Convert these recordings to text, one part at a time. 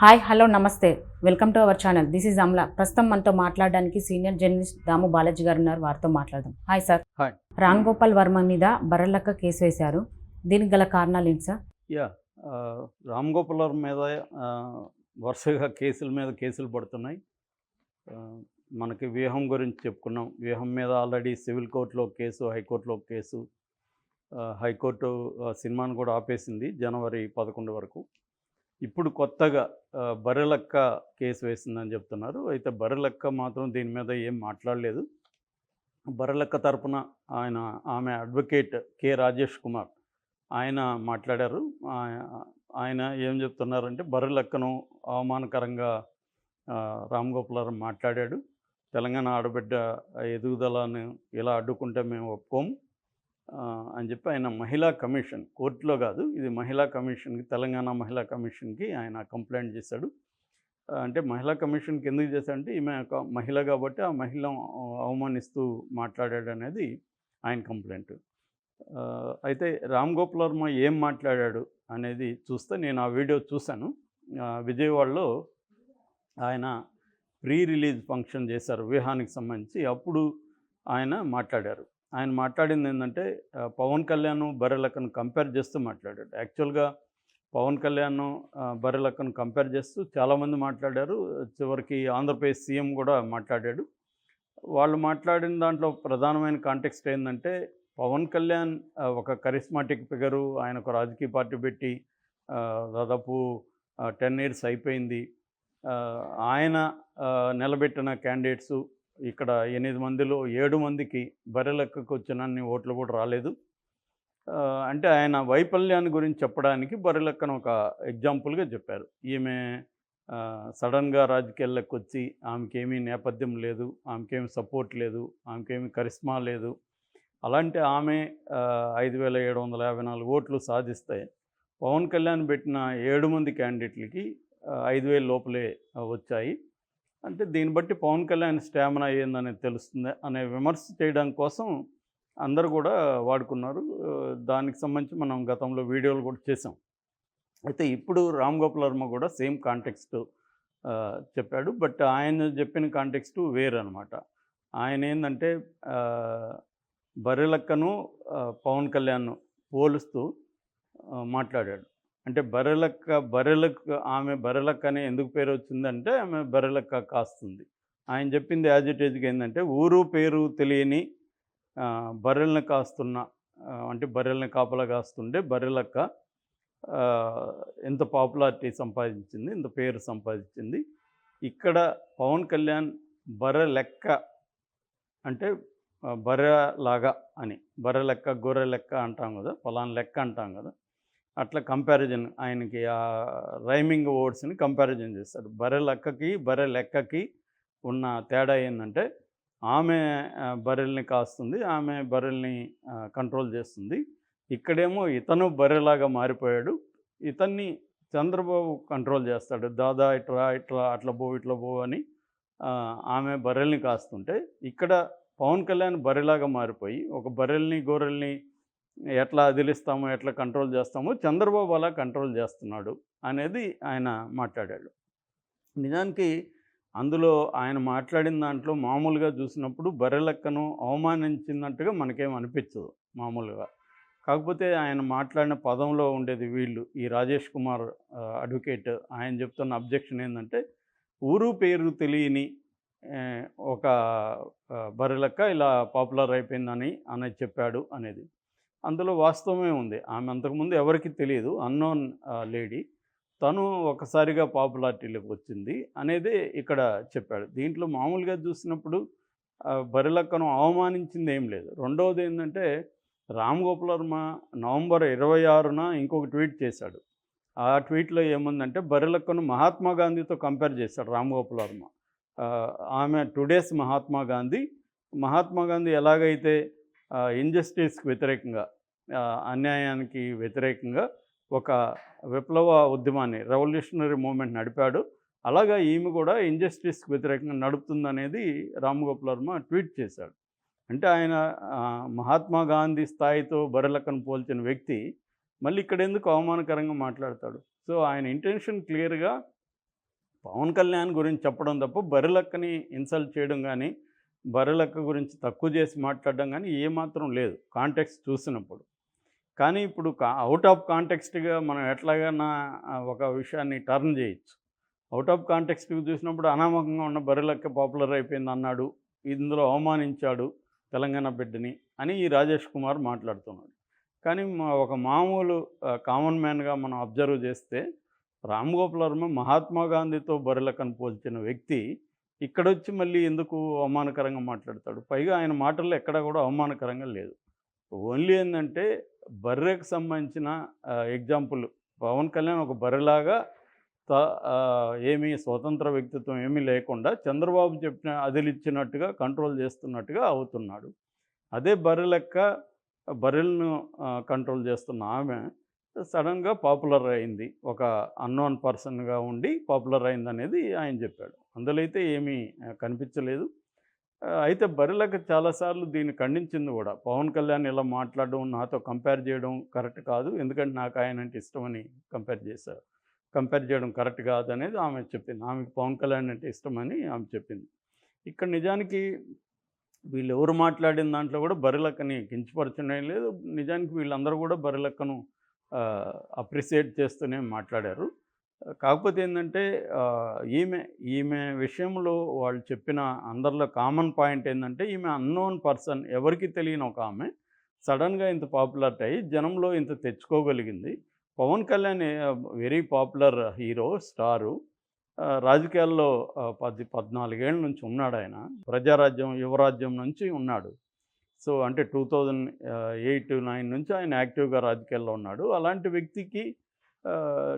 Hi hello నమస్తే. Welcome to our channel. This is Amala. ప్రస్తుతం మనతో మాట్లాడడానికి సీనియర్ జర్నలిస్ట్ దాము బాలాజీ గారు ఉన్నారు. వారితో మాట్లాడదాం. Hi sir. Hi. Ram Gopal Varma మీద బర్రలక్క కేసు వేశారు. దీనికి గల కారణాలు ఏంటి సార్? యా రామ్ గోపాల్ వర్మ మీద వరుసగా కేసుల మీద కేసులు పడుతున్నాయి. మనకి వ్యూహం గురించి చెప్పుకున్నాం. వ్యూహం మీద ఆల్రెడీ సివిల్ కోర్టులో కేసు హైకోర్టులో కేసు. హైకోర్టు సినిమాను కూడా ఆపేసింది జనవరి పదకొండు వరకు. ఇప్పుడు కొత్తగా బర్రెలక్క కేసు వేసిందని చెప్తున్నారు. అయితే బర్రెలక్క మాత్రం దీని మీద ఏం మాట్లాడలేదు. బర్రెలక్క తరపున ఆయన ఆమె అడ్వకేట్ కె. రాజేష్ కుమార్ ఆయన మాట్లాడారు. ఆయన ఏం చెప్తున్నారంటే బర్రెలక్కను అవమానకరంగా రామ్ గోపాలరావు మాట్లాడాడు. తెలంగాణ ఆడబిడ్డ ఎదుగుదలను ఇలా అడ్డుకుంటే మేము ఒప్పుకోము. అని చెప్పి ఆయన మహిళా కమిషన్ కోర్టులో కాదు ఇది మహిళా కమిషన్కి తెలంగాణ మహిళా కమిషన్కి ఆయన కంప్లైంట్ చేశాడు. అంటే మహిళా కమిషన్కి ఎందుకు చేశాడంటే ఈమె ఒక మహిళ కాబట్టి ఆ మహిళ అవమానిస్తూ మాట్లాడాడు అనేది ఆయన కంప్లైంట్. అయితే రామ్ గోపాల్ వర్మ ఏం మాట్లాడాడు అనేది చూస్తే నేను ఆ వీడియో చూశాను. విజయవాడలో ఆయన ప్రీ రిలీజ్ ఫంక్షన్ చేశారు వ్యూహానికి సంబంధించి అప్పుడు ఆయన మాట్లాడారు. ఆయన మాట్లాడింది ఏంటంటే పవన్ కళ్యాణ్ బర్రెలక్కను కంపేర్ చేస్తూ మాట్లాడాడు. యాక్చువల్గా పవన్ కళ్యాణ్ ఆ, బర్రెలక్కను కంపేర్ చేస్తూ చాలామంది మాట్లాడారు. చివరికి ఆంధ్రప్రదేశ్ సీఎం కూడా మాట్లాడాడు. వాళ్ళు మాట్లాడిన దాంట్లో ప్రధానమైన కాంటెక్స్ట్ ఏంటంటే పవన్ కళ్యాణ్ ఒక కరిస్మాటిక్ ఫిగరు ఆయన ఒక రాజకీయ పార్టీ పెట్టి దాదాపు టెన్ ఇయర్స్ అయిపోయింది. ఆయన నిలబెట్టిన క్యాండిడేట్స్ ఇక్కడ ఎనిమిది మందిలో ఏడు మందికి బర్రెలెక్కకు వచ్చినన్ని ఓట్లు కూడా రాలేదు. అంటే ఆయన వైఫల్యాన్ని గురించి చెప్పడానికి బర్రెలెక్కను ఒక ఎగ్జాంపుల్గా చెప్పారు. ఈమె సడన్గా రాజకీయాల్లోకి వచ్చి ఆమెకేమీ నేపథ్యం లేదు ఆమెకేమీ సపోర్ట్ లేదు ఆమెకేమీ కరిస్మా లేదు. అలాంటి ఆమె ఐదు వేల ఏడు వందల యాభై నాలుగు ఓట్లు సాధిస్తే పవన్ కళ్యాణ్ పెట్టిన ఏడు మంది క్యాండిడేట్లకి ఐదు వేల లోపలే వచ్చాయి. అంటే దీన్ని బట్టి పవన్ కళ్యాణ్ స్టామినా ఏందనేది తెలుస్తుంది అనే విమర్శ చేయడం కోసం అందరు కూడా వాడుకున్నారు. దానికి సంబంధించి మనం గతంలో వీడియోలు కూడా చేసాం అయితే ఇప్పుడు రామ్ గోపాల్ వర్మ కూడా సేమ్ కాంటెక్స్ట్ చెప్పాడు. బట్ ఆయన చెప్పిన కాంటెక్స్ట్ వేరనమాట అనమాట ఆయన ఏంటంటే బర్రెలక్కను పవన్ కళ్యాణ్ పోలుస్తూ మాట్లాడాడు. అంటే బర్రెలక్క బర్రెలక్క ఆమె బర్రెలక్క అని ఎందుకు పేరు వచ్చిందంటే ఆమె బర్రెలక్క కాస్తుంది. ఆయన చెప్పింది యాజ్ ఇట్ ఈజ్గా ఏంటంటే ఊరు పేరు తెలియని బర్రెల్ని కాస్తున్న అంటే బర్రెల్ని కాపలా కాస్తుండే బర్రెలక్క ఎంత పాపులారిటీ సంపాదించింది ఇంత పేరు సంపాదించింది. ఇక్కడ పవన్ కళ్యాణ్ బర్రె లెక్క అంటే బర్రె లాగా అని బర్రె లెక్క గొర్రె లెక్క అంటాం కదా ఫలానా లెక్క అంటాం కదా అట్లా కంపారిజన్ ఆయనకి ఆ రైమింగ్ వర్డ్స్ని కంపారిజన్ చేస్తాడు. బర్రె లెక్కకి బర్రె లెక్కకి ఉన్న తేడా ఏంటంటే ఆమె బర్రెల్ని కాస్తుంది ఆమె బర్రెల్ని కంట్రోల్ చేస్తుంది. ఇక్కడేమో ఇతను బర్రెలాగా మారిపోయాడు ఇతన్ని చంద్రబాబు కంట్రోల్ చేస్తాడు. దాదా ఇట్లా ఇట్లా అట్లా పో ఇట్లా పో అని ఆమె బర్రెల్ని కాస్తుంటే ఇక్కడ పవన్ కళ్యాణ్ బర్రెలాగా మారిపోయి ఒక బర్రెల్ని గొర్రెల్ని ఎట్లా అదిలిస్తామో ఎట్లా కంట్రోల్ చేస్తామో చంద్రబాబు అలా కంట్రోల్ చేస్తున్నాడు అనేది ఆయన మాట్లాడాడు. నిజానికి అందులో ఆయన మాట్లాడిన దాంట్లో మామూలుగా చూసినప్పుడు బర్రెలెక్కను అవమానించినట్టుగా మనకేం అనిపించదు మామూలుగా. కాకపోతే ఆయన మాట్లాడిన పదంలో ఉండేది వీళ్ళు ఈ రాజేష్ కుమార్ అడ్వకేట్ ఆయన చెప్తున్న అబ్జెక్షన్ ఏంటంటే ఊరు పేరు తెలియని ఒక ఆ, బర్రెలెక్క ఇలా పాపులర్ అయిపోయిందని అనేది చెప్పాడు అనేది. అందులో వాస్తవమే ఉంది. ఆమె అంతకుముందు ఎవరికి తెలియదు. Unknown lady. తను ఒకసారిగా పాపులారిటీలోకి వచ్చింది అనేది ఇక్కడ చెప్పాడు. దీంట్లో మామూలుగా చూసినప్పుడు బరిలక్కను అవమానించింది ఏం లేదు. రెండవది ఏంటంటే రామ్ గోపాల్ వర్మ నవంబర్ ఇరవై ఆరున ఇంకొక ట్వీట్ చేశాడు. ఆ ట్వీట్లో ఏముందంటే బరిలక్కను మహాత్మా గాంధీతో కంపేర్ చేశాడు రామ్ గోపాల్ వర్మ. ఆమె టుడేస్ మహాత్మా గాంధీ. మహాత్మా గాంధీ ఎలాగైతే ఇంజస్టిస్కి వ్యతిరేకంగా అన్యాయానికి వ్యతిరేకంగా ఒక విప్లవ ఉద్యమాన్ని రెవల్యూషనరీ మూమెంట్ నడిపాడు. అలాగా ఈమె కూడా ఇంజస్టిస్కి వ్యతిరేకంగా నడుపుతుందనేది రామ్ గోపాల్ వర్మ ట్వీట్ చేశాడు. అంటే ఆయన మహాత్మా గాంధీ స్థాయితో బరెలక్కను పోల్చిన వ్యక్తి మళ్ళీ ఇక్కడ ఎందుకు అవమానకరంగా మాట్లాడతాడు? సో ఆయన ఇంటెన్షన్ క్లియర్గా పవన్ కళ్యాణ్ గురించి చెప్పడం తప్ప బరిలక్కని ఇన్సల్ట్ చేయడం కానీ బరిలక్క గురించి తక్కువ చేసి మాట్లాడడం కానీ ఏమాత్రం లేదు. కాంటెక్స్ట్ చూసినప్పుడు. కానీ ఇప్పుడు అవుట్ ఆఫ్ కాంటెక్స్ట్గా మనం ఎట్లాగైనా ఒక విషయాన్ని టర్న్ చేయొచ్చు. అవుట్ ఆఫ్ కాంటెక్స్ట్ చూసినప్పుడు అనామకంగా ఉన్న బరిలక్క పాపులర్ అయిపోయింది అన్నాడు ఇందులో అవమానించాడు తెలంగాణ బిడ్డని అని ఈ రాజేష్ కుమార్ మాట్లాడుతున్నాడు. కానీ మా ఒక మామూలు కామన్ మ్యాన్గా మనం అబ్జర్వ్ చేస్తే రామ్ గోపాల్ వర్మ మహాత్మా గాంధీతో బరిలకను పోల్చిన వ్యక్తి ఇక్కడొచ్చి మళ్ళీ ఎందుకు అవమానకరంగా మాట్లాడతాడు? పైగా ఆయన మాటల్లో ఎక్కడ కూడా అవమానకరంగా లేదు. ఓన్లీ ఏంటంటే బర్రెకు సంబంధించిన ఎగ్జాంపుల్. పవన్ కళ్యాణ్ ఒక బర్రెలాగా త ఏమీ స్వతంత్ర వ్యక్తిత్వం ఏమీ లేకుండా చంద్రబాబు చెప్పిన అదిలిచ్చినట్టుగా కంట్రోల్ చేస్తున్నట్టుగా అవుతున్నాడు. అదే బర్రె లెక్క బర్రెలను కంట్రోల్ చేస్తున్న ఆమె సడన్గా పాపులర్ అయింది. ఒక అన్నోన్ పర్సన్గా ఉండి పాపులర్ అయింది అనేది ఆయన చెప్పాడు. అందులో అయితే ఏమీ కనిపించలేదు. అయితే బర్రెలకు చాలాసార్లు దీన్ని ఖండించింది కూడా. పవన్ కళ్యాణ్ ఇలా మాట్లాడడం నాతో కంపేర్ చేయడం కరెక్ట్ కాదు. ఎందుకంటే నాకు ఆయన అంటే ఇష్టమని కంపేర్ చేశారు. కంపేర్ చేయడం కరెక్ట్ కాదు అనేది ఆమె చెప్పింది. ఆమెకు పవన్ కళ్యాణ్ అంటే ఇష్టమని ఆమె చెప్పింది. ఇక్కడ నిజానికి వీళ్ళు ఎవరు మాట్లాడిన దాంట్లో కూడా బరిలక్కని కించపరచడం లేదు. నిజానికి వీళ్ళందరూ కూడా బరిలక్కను అప్రిసియేట్ చేస్తూనే మాట్లాడారు. కాకపోతే ఏంటంటే ఈమె ఈమె విషయంలో వాళ్ళు చెప్పిన అందరిలో కామన్ పాయింట్ ఏంటంటే ఈమె అన్నోన్ పర్సన్ ఎవరికి తెలియని ఒక ఆమె. సడన్గా ఇంత పాపులర్ అయ్యి జనంలో ఇంత తెచ్చుకోగలిగింది. Pawan Kalyan very popular hero star. రాజకీయాల్లో పది పద్నాలుగేళ్ళ నుంచి ఉన్నాడు ఆయన ప్రజారాజ్యం యువరాజ్యం నుంచి ఉన్నాడు. సో అంటే టూ థౌజండ్ ఎయిట్ నైన్ నుంచి ఆయన యాక్టివ్గా రాజకీయాల్లో ఉన్నాడు. అలాంటి వ్యక్తికి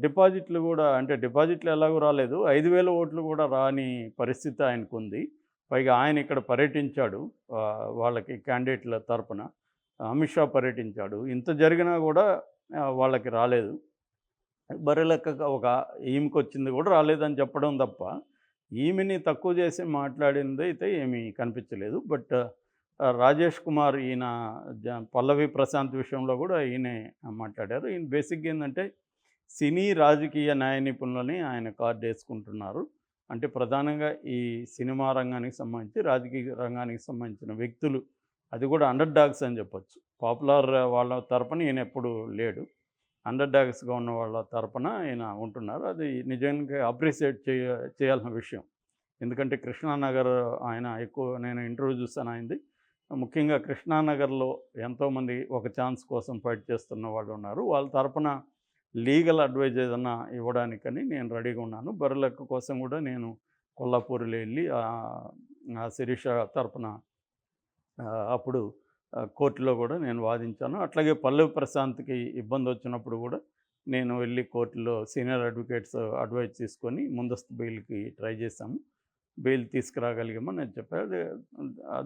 డిపాజిట్లు కూడా అంటే డిపాజిట్లు ఎలాగో రాలేదు. ఐదు వేల ఓట్లు కూడా రాని పరిస్థితి ఆయనకు ఉంది పైగా ఆయన ఇక్కడ పర్యటించాడు. వాళ్ళకి క్యాండిడేట్ల తరపున. అమిత్ షా పర్యటించాడు. ఇంత జరిగినా కూడా వాళ్ళకి రాలేదు. బర్రెలెక్క ఒక ఈమెకి వచ్చింది కూడా రాలేదని చెప్పడం తప్ప ఈమెని తక్కువ చేసి మాట్లాడింది అయితే ఏమీ కనిపించలేదు. బట్ రాజేష్ కుమార్ ఈయన జ- పల్లవి ప్రశాంత్ విషయంలో కూడా ఈయనే మాట్లాడారు. ఈయన బేసిక్గా ఏంటంటే సినీ రాజకీయ న్యాయ నిపుణులని ఆయన కార్డు వేసుకుంటున్నారు అంటే ప్రధానంగా ఈ సినిమా రంగానికి సంబంధించి రాజకీయ రంగానికి సంబంధించిన వ్యక్తులు అది కూడా అండర్ డాగ్స్ అని చెప్పొచ్చు. పాపులర్ వాళ్ళ తరపున ఈయన ఎప్పుడు లేడు. అండర్ డాగ్స్గా ఉన్న వాళ్ళ తరపున ఈయన ఉంటున్నారు. అది నిజంగా అప్రిషియేట్ చేయ చేయాల్సిన విషయం. ఎందుకంటే కృష్ణానగర్ ఆయన ఎక్కువ నేను ఇంటర్వ్యూ చూస్తాను ఆయనది. ముఖ్యంగా కృష్ణానగర్లో ఎంతోమంది ఒక ఛాన్స్ కోసం ఫైట్ చేస్తున్న వాళ్ళు ఉన్నారు. వాళ్ళ తరపున లీగల్ అడ్వైజ్ ఏదన్నా ఇవ్వడానికని నేను రెడీగా ఉన్నాను. బర్రెలెక్క కోసం కూడా నేను కొల్లాపూర్లో వెళ్ళి ఆ, శిరీష తరపున అప్పుడు కోర్టులో కూడా నేను వాదించాను. అట్లాగే పల్లవి ప్రశాంత్కి ఇబ్బంది వచ్చినప్పుడు కూడా నేను వెళ్ళి కోర్టులో సీనియర్ అడ్వకేట్స్ అడ్వైజ్ తీసుకొని ముందస్తు బెయిల్కి ట్రై చేశాము. బెయిల్ తీసుకురాగలిగామని నేను చెప్పాను.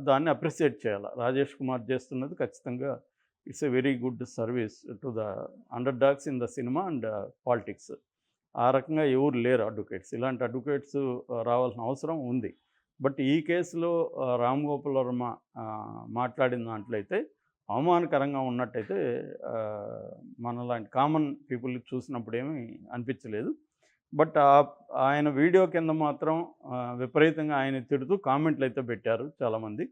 దాన్ని అప్రిషియేట్ చేయాలి? రాజేష్ కుమార్ చేస్తున్నది ఖచ్చితంగా it's a very good service to the underdogs in the cinema and politics. ఆ రకంగా ఎవరు లేరు అడ్వకేట్స్. ఇలాంటి అడ్వకేట్స్ రావాల్సిన అవసరం ఉంది. బట్ ఈ కేసులో రామ్ గోపాల్ వర్మ మాట్లాడిన దాంట్లో అయితే అవమానకరంగా ఉన్నట్టయితే మనలాంటి కామన్ పీపుల్ చూసినప్పుడు ఏమీ అనిపించలేదు. బట్ ఆయన వీడియో కింద మాత్రం విపరీతంగా ఆయన తిడుతూ కామెంట్లు అయితే పెట్టారు చాలామంది.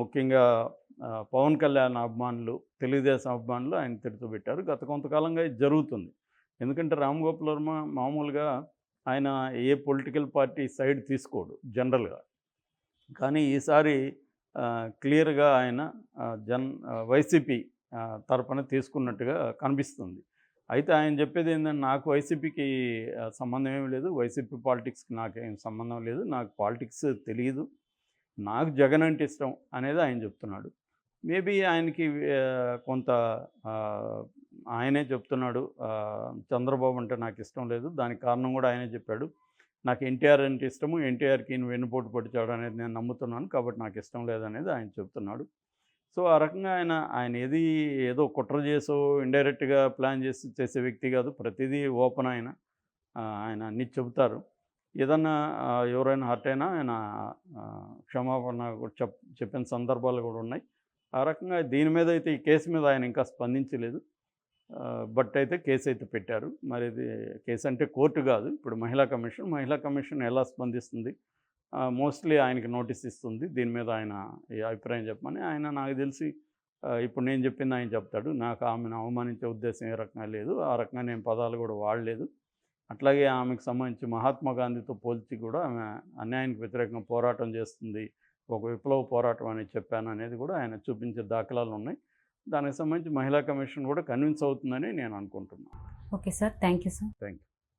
ముఖ్యంగా పవన్ కళ్యాణ్ అభిమానులు తెలుగుదేశం అభిమానులు ఆయన తిడుతూ పెట్టారు. గత కొంతకాలంగా ఇది జరుగుతుంది. ఎందుకంటే రామ్ గోపాల్ వర్మ మామూలుగా ఆయన ఏ పొలిటికల్ పార్టీ సైడ్ తీసుకోడు జనరల్గా. కానీ ఈసారి క్లియర్గా ఆయన జన్ వైసీపీ తరపున తీసుకున్నట్టుగా కనిపిస్తుంది. అయితే ఆయన చెప్పేది ఏంటంటే నాకు వైసీపీకి సంబంధం ఏమీ లేదు. వైసీపీ పాలిటిక్స్కి నాకేం సంబంధం లేదు. నాకు పాలిటిక్స్ తెలియదు నాకు జగన్ అంటే ఇష్టం అనేది ఆయన చెప్తున్నాడు. మేబీ ఆయనకి కొంత ఆయనే చెప్తున్నాడు. చంద్రబాబు అంటే నాకు ఇష్టం లేదు. దానికి కారణం కూడా ఆయనే చెప్పాడు. నాకు ఎన్టీఆర్ అంటే ఇష్టము. ఎన్టీఆర్కి ఈయన వెన్నుపోటు పడిచాడు అనేది నేను నమ్ముతున్నాను. కాబట్టి నాకు ఇష్టం లేదనేది ఆయన చెప్తున్నాడు. సో ఆ రకంగా ఆయన ఆయన ఏది ఏదో కుట్ర చేసో ఇండైరెక్ట్గా ప్లాన్ చేసి చేసే వ్యక్తి కాదు. ప్రతిదీ ఓపెన్ ఆయన. ఆయన అన్నీ చెబుతారు. ఏదన్నా ఎవరైనా హర్ట్ అయినా ఆయన క్షమాపణ కూడా చెప్ చెప్పిన సందర్భాలు కూడా ఉన్నాయి. ఆ రకంగా దీని మీద అయితే ఈ కేసు మీద ఆయన ఇంకా స్పందించలేదు. బట్ అయితే కేసు అయితే పెట్టారు. మరి ఇది కేసు అంటే కోర్టు కాదు. ఇప్పుడు మహిళా కమిషన్ మహిళా కమిషన్ ఎలా స్పందిస్తుంది? మోస్ట్లీ ఆయనకి నోటీస్ ఇస్తుంది. దీని మీద ఆయన ఈ అభిప్రాయం చెప్పమని ఆయన నాకు తెలిసి ఇప్పుడు నేను చెప్పింది ఆయన చెప్తాడు. నాకు ఆమెను అవమానించే ఉద్దేశం ఏ రకంగా లేదు. ఆ రకంగా నేను పదాలు కూడా వాడలేదు. అట్లాగే ఆమెకు సంబంధించి మహాత్మా గాంధీతో పోల్చి కూడా ఆమె అన్యాయానికి వ్యతిరేకంగా పోరాటం చేస్తుంది. ఒక విప్లవ పోరాటం అని చెప్పాను అనేది కూడా ఆయన చూపించే దాఖలాలు ఉన్నాయి. దానికి సంబంధించి మహిళా కమిషన్ కూడా కన్విన్స్ అవుతుందని నేను అనుకుంటున్నాను. Okay sir. Thank you sir. Thank you